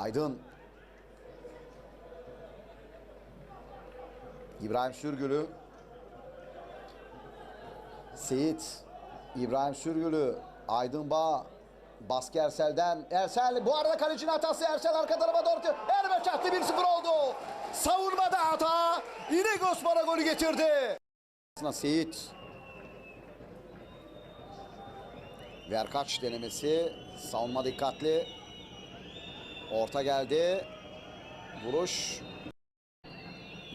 Aydın. İbrahim Sürgülü. Seyit. İbrahim Sürgülü. Aydın Bağ. Baskı Ersel'den. Ersel bu arada kalecinin hatası Ersel arka tarafa doğru. Erme çattı 1-0 oldu. Savunmada hata. İnek Osman'a golü getirdi. Seyit. Verkaç denemesi. Savunma dikkatli. Orta geldi. Vuruş.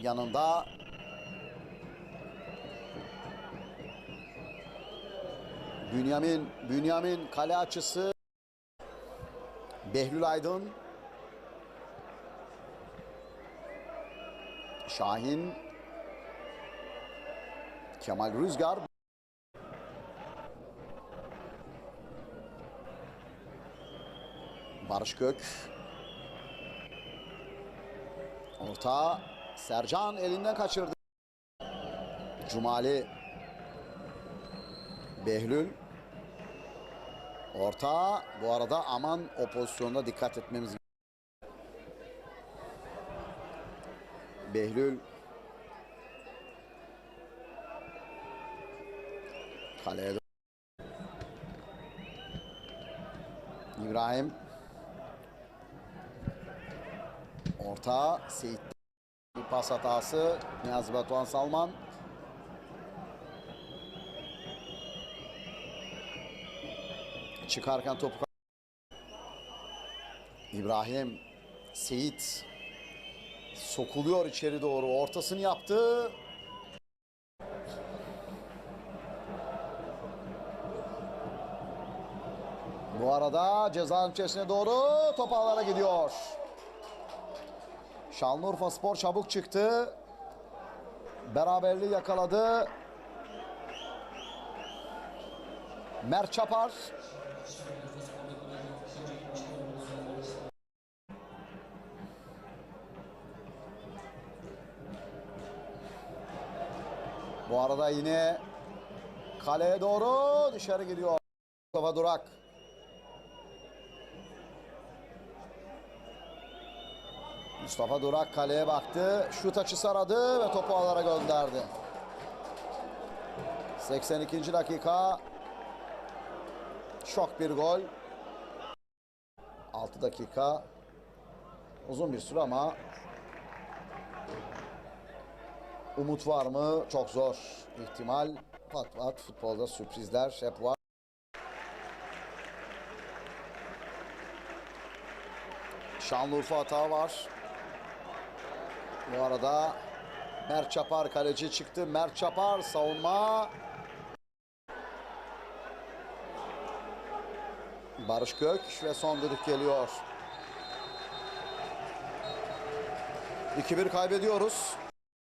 Yanında. Bünyamin, Bünyamin kale açısı. Behlül Aydın. Şahin. Kemal Rüzgar. Barış Gök. Orta. Sercan elinden kaçırdı. Cumali. Behlül. Orta. Bu arada aman o pozisyonda dikkat etmemiz Behlül. Kaleye. İbrahim. Orta. Seyit. Bir pas hatası. Niyazi Batuhan Salman. Çıkarken topu İbrahim Seyit sokuluyor içeri doğru. Ortasını yaptı. Bu arada ceza içerisine doğru top ağlara gidiyor. Şanlıurfa Spor çabuk çıktı. Beraberliği yakaladı. Mert Çapar. Bu arada yine kaleye doğru dışarı gidiyor. Mustafa Durak. Mustafa Durak kaleye baktı. Şut açısı aradı ve topu ağlara gönderdi. 82. dakika. Şok bir gol. 6 dakika. Uzun bir süre ama umut var mı? Çok zor ihtimal. Pat pat futbolda sürprizler hep var. Şanlıurfa hata var. Bu arada Mert Çapar kaleci çıktı. Mert Çapar savunma. Barış Gök ve son düdük geliyor. 2-1 kaybediyoruz.